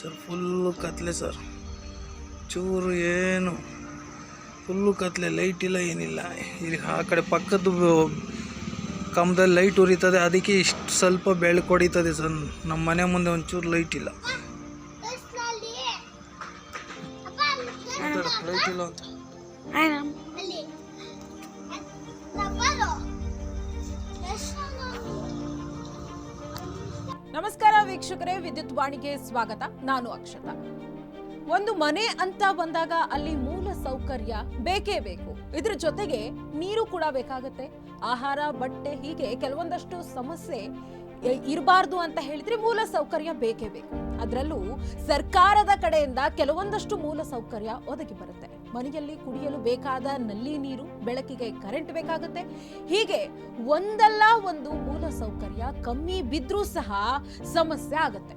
Sir. Full ಕತ್ಲೆ sir. ಚೂರು ಏನು. ಫುಲ್ಲು ಕತ್ಲೆ ಲೈಟ್ ಇಲ್ಲ ಏನಿಲ್ಲ. ಇಲ್ಲಿ ಆ ಕಡೆ ಪಕ್ಕದ್ದು ಕಂಬದಲ್ಲಿ ಲೈಟ್ ಉರಿತದೆ. ಅದಕ್ಕೆ ಇಷ್ಟು ಸ್ವಲ್ಪ ಬೆಳಕು ಹೊಡಿತದೆ ಸರ್. ನಮ್ಮ ಮನೆ ಮುಂದೆ ಒಂಚೂರು ಲೈಟ್ ಇಲ್ಲ. ಲೈಟ್ ಇಲ್ಲ ಅಂತ. ನಮಸ್ಕಾರ ವೀಕ್ಷಕರೇ, ವಿದ್ಯುತ್ ವಾಣಿಗೆ ಸ್ವಾಗತ. ನಾನು ಅಕ್ಷತಾ. ಒಂದು ಮನೆ ಅಂತ ಬಂದಾಗ ಅಲ್ಲಿ ಮೂಲ ಸೌಕರ್ಯ ಬೇಕೇ ಬೇಕು. ಇದ್ರ ಜೊತೆಗೆ ನೀರು ಕೂಡ ಬೇಕಾಗತ್ತೆ. ಆಹಾರ, ಬಟ್ಟೆ ಹೀಗೆ ಕೆಲವೊಂದಷ್ಟು ಸಮಸ್ಯೆ ಇರಬಾರ್ದು ಅಂತ ಹೇಳಿದ್ರೆ ಮೂಲ ಸೌಕರ್ಯ ಬೇಕೇ ಬೇಕು. ಅದರಲ್ಲೂ ಸರ್ಕಾರದ ಕಡೆಯಿಂದ ಕೆಲವೊಂದಷ್ಟು ಮೂಲ ಸೌಕರ್ಯ ಒದಗಿ ಬರುತ್ತೆ. ಮನೆಯಲ್ಲಿ ಕುಡಿಯಲು ಬೇಕಾದ ನಲ್ಲಿ ನೀರು, ಬೆಳಕಿಗೆ ಕರೆಂಟ್ ಬೇಕಾಗುತ್ತೆ. ಹೀಗೆ ಒಂದಲ್ಲ ಒಂದು ಮೂಲ ಸೌಕರ್ಯ ಕಮ್ಮಿ ಬಿದ್ರೂ ಸಹ ಸಮಸ್ಯೆ ಆಗುತ್ತೆ.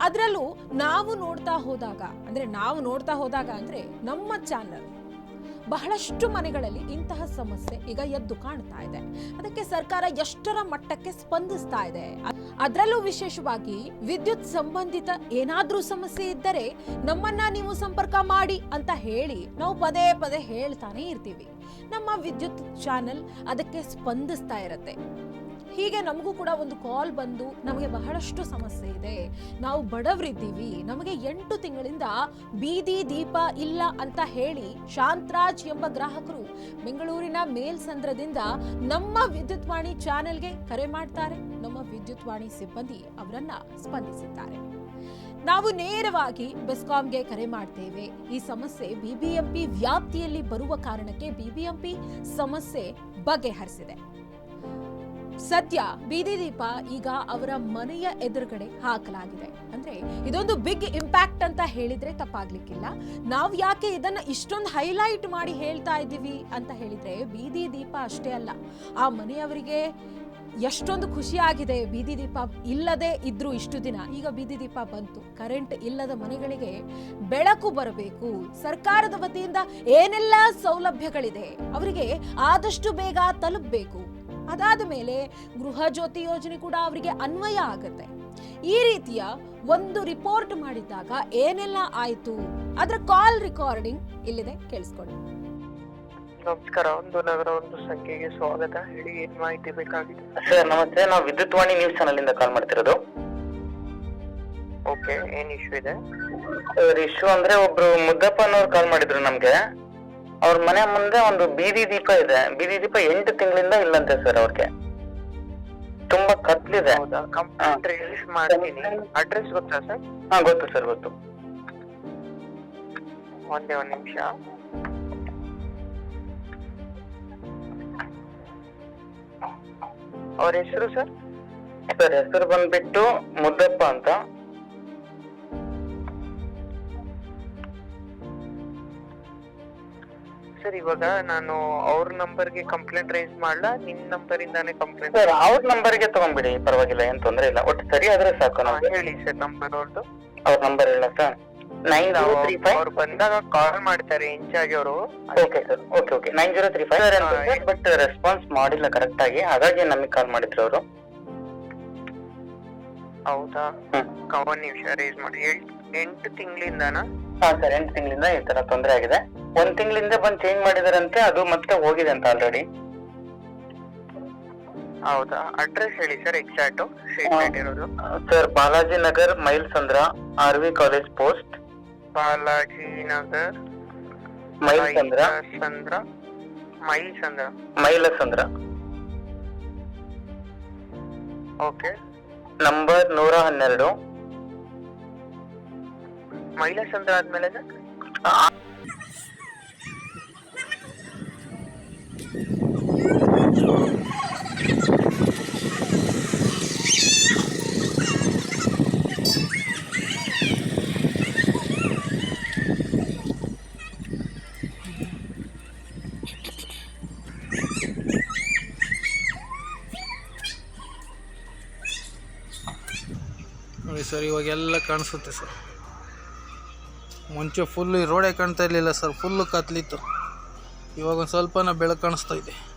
ಅದರಲ್ಲೂ ನಾವು ನೋಡ್ತಾ ಹೋದಾಗ, ಅಂದ್ರೆ ನಾವು ನೋಡ್ತಾ ಹೋದಾಗ ಅಂದ್ರೆ ನಮ್ಮ ಚಾನಲ್ ಬಹಳಷ್ಟು ಮನೆಗಳಲ್ಲಿ ಇಂತಹ ಸಮಸ್ಯೆ ಈಗ ಎದ್ದು ಕಾಣ್ತಾ ಇದೆ. ಅದಕ್ಕೆ ಸರ್ಕಾರ ಎಷ್ಟರ ಮಟ್ಟಕ್ಕೆ ಸ್ಪಂದಿಸ್ತಾ ಇದೆ? ಅದರಲ್ಲೂ ವಿಶೇಷವಾಗಿ ವಿದ್ಯುತ್ ಸಂಬಂಧಿತ ಏನಾದ್ರೂ ಸಮಸ್ಯೆ ಇದ್ದರೆ ನಮ್ಮನ್ನ ನೀವು ಸಂಪರ್ಕ ಮಾಡಿ ಅಂತ ಹೇಳಿ ನಾವು ಪದೇ ಪದೇ ಹೇಳ್ತಾನೆ ಇರ್ತೀವಿ. ನಮ್ಮ ವಿದ್ಯುತ್ ಚಾನೆಲ್ ಅದಕ್ಕೆ ಸ್ಪಂದಿಸ್ತಾ ಇರತ್ತೆ. ಹೀಗೆ ನಮಗೂ ಕೂಡ ಒಂದು ಕಾಲ್ ಬಂದು ನಮಗೆ ಬಹಳಷ್ಟು ಸಮಸ್ಯೆ ಇದೆ. ನಾವು ಬಡವರಿದ್ದೀವಿ, ನಮಗೆ ಎಂಟು ತಿಂಗಳಿಂದ ಬೀದಿ ದೀಪ ಇಲ್ಲ ಅಂತ ಹೇಳಿ ಶಾಂತರಾಜ್ ಎಂಬ ಗ್ರಾಹಕರು ಬೆಂಗಳೂರಿನ ಮೇಲ್ಸಂದ್ರದಿಂದ ನಮ್ಮ ವಿದ್ಯುತ್ ವಾಣಿ ಚಾನೆಲ್ಗೆ ಕರೆ ಮಾಡ್ತಾರೆ. ನಮ್ಮ ವಿದ್ಯುತ್ ವಾಣಿ ಸಿಬ್ಬಂದಿ ಅವರನ್ನ ಸ್ಪಂದಿಸುತ್ತಾರೆ ನಾವು ನೇರವಾಗಿ ಬೆಸ್ಕಾಂಗೆ ಕರೆ ಮಾಡ್ತೇವೆ. ಈ ಸಮಸ್ಯೆ ಬಿಬಿಎಂಪಿ ವ್ಯಾಪ್ತಿಯಲ್ಲಿ ಬರುವ ಕಾರಣಕ್ಕೆ ಬಿಬಿಎಂಪಿ ಸಮಸ್ಯೆ ಬಗೆಹರಿಸಿದೆ. ಸದ್ಯ ಬೀದಿ ದೀಪ ಈಗ ಅವರ ಮನೆಯ ಎದುರುಗಡೆ ಹಾಕಲಾಗಿದೆ. ಅಂದ್ರೆ ಇದೊಂದು ಬಿಗ್ ಇಂಪ್ಯಾಕ್ಟ್ ಅಂತ ಹೇಳಿದ್ರೆ ತಪ್ಪಾಗ್ಲಿಕ್ಕಿಲ್ಲ. ನಾವು ಯಾಕೆ ಇದನ್ನ ಇಷ್ಟೊಂದು ಹೈಲೈಟ್ ಮಾಡಿ ಹೇಳ್ತಾ ಇದ್ದೀವಿ ಅಂತ ಹೇಳಿದ್ರೆ ಬೀದಿ ದೀಪ ಅಷ್ಟೇ ಅಲ್ಲ. ಆ ಮನೆಯವರಿಗೆ ಎಷ್ಟೊಂದು ಖುಷಿಯಾಗಿದೆ ಬೀದಿ ದೀಪ ಇಲ್ಲದೆ ಇದ್ರು ಇಷ್ಟು ದಿನ. ಈಗ ಬೀದಿ ದೀಪ ಬಂತು. ಕರೆಂಟ್ ಇಲ್ಲದ ಮನೆಗಳಿಗೆ ಬೆಳಕು ಬರಬೇಕು. ಸರ್ಕಾರದ ವತಿಯಿಂದ ಏನೆಲ್ಲ ಸೌಲಭ್ಯಗಳಿದೆ, ಅವರಿಗೆ ಆದಷ್ಟು ಬೇಗ ತಲುಪಬೇಕು. ಅದಾದ ಮೇಲೆ ಗೃಹ ಜ್ಯೋತಿ ಯೋಜನೆ ಕೂಡ ಅವರಿಗೆ ಅನ್ವಯ ಆಗುತ್ತೆ. ಈ ರೀತಿಯ ಒಂದು ರಿಪೋರ್ಟ್ ಮಾಡಿದಾಗ ಏನೆಲ್ಲ ಆಯ್ತು? ಅದರ ಕಾಲ್ ರೆಕಾರ್ಡಿಂಗ್ ಇಲ್ಲಿದೆ ಕೇಳಿಸ್ಕೊಳ್ಳಿ. ನಮಸ್ಕಾರ ಒಂದು ನಗರ ಒಂದು ಸಂಖ್ಯೆಗೆ ಸ್ವಾಗತ. ಹೇಳಿ ಏನ್ ಮಾಹಿತಿ ಬೇಕಾಗಿದೆ? ಸರ್ ನಮಸ್ತೆ. ನಾವು ವಿದ್ಯುತ್ ವಾಣಿ ನ್ಯೂಸ್ ಚಾನಲ್ ಇಂದ ಕಾಲ್ ಮಾಡ್ತಿರೋದು. ಓಕೆ ಏನ್ ಇಶ್ಯೂ ಇದೆ? ಸರ್ ಇಶ್ಯೂ ಅಂದ್ರೆ ಒಬ್ರು ಮುದ್ದಪ್ಪನವ್ರು ಕಾಲ್ ಮಾಡಿದ್ರು ನಮ್ಗೆ. ಅವ್ರ ಮನೆ ಮುಂದೆ ಒಂದು ಬೀದಿ ದೀಪ ಇದೆ. ಬೀದಿ ದೀಪ ಎಂಟು ತಿಂಗಳಿಂದ ಇಲ್ಲಂತೆ ಸರ್ ಅವ್ರಿಗೆ. ತುಂಬಾ ಕತ್ಲಿದೆ. ಕಂಪ್ಲೇಂಟ್ ರಿಲೀಸ್ ಮಾಡ್ತೀನಿ. ಅಡ್ರೆಸ್ ಗೊತ್ತಾ ಸರ್ ಹಾ ಗೊತ್ತು ಸರ್ ಗೊತ್ತು. ಒಂದೇ ಒಂದ್ ನಿಮಿಷ. ಅವ್ರ ಹೆಸರು ಸರ್ ಸರ್ ಹೆಸರು ಬಂದ್ಬಿಟ್ಟು ಮುದ್ದಪ್ಪ ಅಂತ. ಸರ್ ಇವಾಗ ನಾನು ಅವ್ರ ನಂಬರ್ಗೆ ಕಂಪ್ಲೇಂಟ್ ರೈಸ್ ಮಾಡ್ಲಾ? ನಿನ್ ನಂಬರ್ ಇಂದಾನೆ ಕಂಪ್ಲೇಂಟ್ ಸರ್ ಅವ್ರ ನಂಬರ್ಗೆ ತಗೊಂಡ್ಬಿಡಿ ಪರವಾಗಿಲ್ಲ ಏನ್ ತೊಂದ್ರೆ ಇಲ್ಲ. ಒಟ್ಟು ಸರಿ ಆದ್ರೆ ಸಾಕು ನಮ್ಗೆ. ಹೇಳಿ ಸರ್ ನಂಬರ್ ಅವ್ರದ್ದು ಅವ್ರ ನಂಬರ್ ಇಲ್ಲ sir? Nine zero three five? ಅವ್ರು ಬಂದಾಗ ಕಾಲ್ ಮಾಡ್ತಾರೆ ಇನ್ಚಾರ್ಜ್ ಅವರು. Okay sir okay okay. Nine zero three five? But response ಮಾಡಿಲ್ಲ ಕರೆಕ್ಟ್ ಆಗಿ. ಹಾಗಾಗಿ ನಮಗೆ ಕಾಲ್ ಮಾಡಿದ್ರು ಅವರು. ಹೌದಾ? ಒಂದ್ ನಿಮಿಷ ರೈಸ್ ಮಾಡಿ. ಎಂಟು ತಿಂಗಳಿಂದನಾ? ಹಾ ಸರ್ ಎಂಟು ತಿಂಗಳಿಂದ ಈ ತರ ತೊಂದರೆ ಆಗಿದೆ. ಒಂದ್ ತಿಂಗಳಿಂದ ಬಂದ್ ಚೇಂಜ್ ಮಾಡಿದಾರಂತೆ ಅದು ಮತ್ತೆ ಹೋಗಿದೆ ಅಂತ ಆಲ್ರೆಡಿ ಹೌದಾ? ಅಡ್ರೆಸ್ ಹೇಳಿ ಸರ್ ಎಕ್ಸಾಕ್ಟ್ ಸ್ಟೇಟ್ಮೆಂಟ್ ಇರೋದು. Sir Balaji Nagar Mylasandra R V college post Balaji Nagar Mylasandra Sandra Mylasandra Mylasandra okay number ನೂರ ಹನ್ನೆರಡು. ಮೈಲ ಸಂದ್ರ ಆದ್ಮೇಲೆ? ನೋಡಿ ಸರ್, ಇವಾಗೆಲ್ಲ ಕಾಣಿಸುತ್ತೆ ಸರ್. ಮುಂಚೆ ಫುಲ್ಲು ರೋಡೇ ಕಾಣ್ತಾ ಇರಲಿಲ್ಲ ಸರ್ ಫುಲ್ಲು ಕತ್ಲಿತ್ತು. ಇವಾಗ ಒಂದು ಸ್ವಲ್ಪನ ಬೆಳಕು ಕಾಣಿಸ್ತಾ ಇದೆ.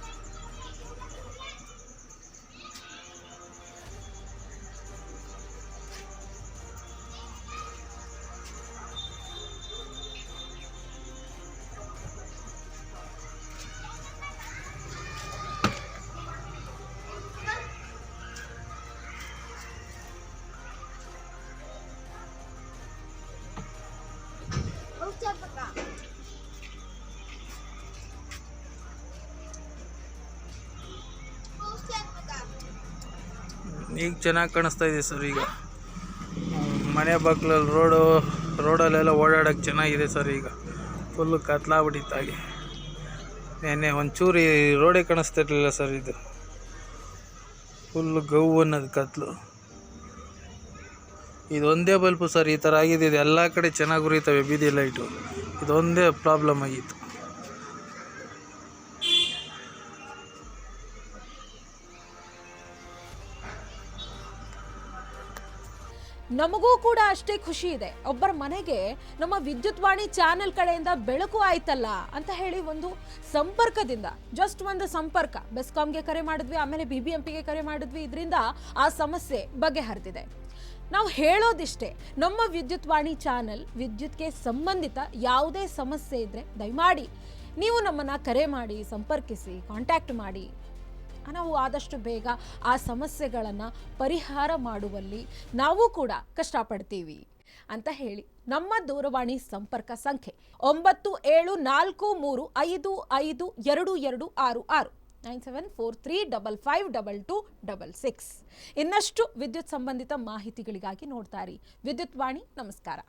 ಈಗ ಚೆನ್ನಾಗಿ ಕಾಣಿಸ್ತಾ ಇದೆ ಸರ್ ಈಗ? ಮನೆ ಬಾಗ್ಲಲ್ಲಿ ರೋಡು, ರೋಡಲ್ಲೆಲ್ಲ ಓಡಾಡೋಕೆ ಚೆನ್ನಾಗಿದೆ ಸರ್ ಈಗ. ಫುಲ್ಲು ಕತ್ಲಾಗ್ಬಿಟ್ಟಿತ್ತಾಗೆ ನೆನ್ನೆ ಒಂಚೂರು ಈ ರೋಡೇ ಕಾಣಿಸ್ತಿರ್ಲಿಲ್ಲ ಸರ್ ಇದು. ಫುಲ್ಲು ಗೌ ಅನ್ನೋದು ಕತ್ಲು. ಇದೊಂದೇ ಬಲ್ಪು ಸರ್ ಈ ಥರ ಆಗಿದೆ. ಇದು ಎಲ್ಲ ಕಡೆ ಚೆನ್ನಾಗಿ ಉರಿತವೆ ಬೀದಿ ಲೈಟು ಇದೊಂದೇ ಪ್ರಾಬ್ಲಮ್ ಆಗಿತ್ತು. ನಮಗೂ ಕೂಡ ಅಷ್ಟೇ ಖುಷಿ ಇದೆ. ಒಬ್ಬರ ಮನೆಗೆ ನಮ್ಮ ವಿದ್ಯುತ್ ವಾಣಿ ಚಾನೆಲ್ ಕಡೆಯಿಂದ ಬೆಳಕು ಆಯ್ತಲ್ಲ ಅಂತ ಹೇಳಿ ಒಂದು ಸಂಪರ್ಕದಿಂದ ಜಸ್ಟ್ ಒಂದು ಸಂಪರ್ಕ, ಬೆಸ್ಕಾಂಗೆ ಕರೆ ಮಾಡಿದ್ವಿ, ಆಮೇಲೆ ಬಿ ಬಿ ಎಂ ಕರೆ ಮಾಡಿದ್ವಿ, ಇದರಿಂದ ಆ ಸಮಸ್ಯೆ ಬಗೆಹರಿದಿದೆ. ನಾವು ಹೇಳೋದಿಷ್ಟೇ, ನಮ್ಮ ವಿದ್ಯುತ್ ವಾಣಿ ಚಾನೆಲ್ ವಿದ್ಯುತ್ಗೆ ಸಂಬಂಧಿತ ಯಾವುದೇ ಸಮಸ್ಯೆ ಇದ್ರೆ ದಯಮಾಡಿ ನೀವು ನಮ್ಮನ್ನ ಕರೆ ಮಾಡಿ, ಸಂಪರ್ಕಿಸಿ ಕಾಂಟ್ಯಾಕ್ಟ್ ಮಾಡಿ. ನಾವು ಆದಷ್ಟು ಬೇಗ ಆ ಸಮಸ್ಯೆಗಳನ್ನು ಪರಿಹಾರ ಮಾಡುವಲ್ಲಿ ನಾವು ಕೂಡ ಕಷ್ಟಪಡ್ತೀವಿ ಅಂತ ಹೇಳಿ ನಮ್ಮ ದೂರವಾಣಿ ಸಂಪರ್ಕ ಸಂಖ್ಯೆ ಒಂಬತ್ತು ಏಳು ನಾಲ್ಕು ಮೂರು ಐದು ಐದು ಎರಡು ಎರಡು ಆರು ಆರು. Nine seven four three double five double two double six. ಇನ್ನಷ್ಟು ವಿದ್ಯುತ್ ಸಂಬಂಧಿತ ಮಾಹಿತಿಗಳಿಗಾಗಿ ನೋಡ್ತಾ ಇರಿ. ವಿದ್ಯುತ್ ವಾಣಿ, ನಮಸ್ಕಾರ.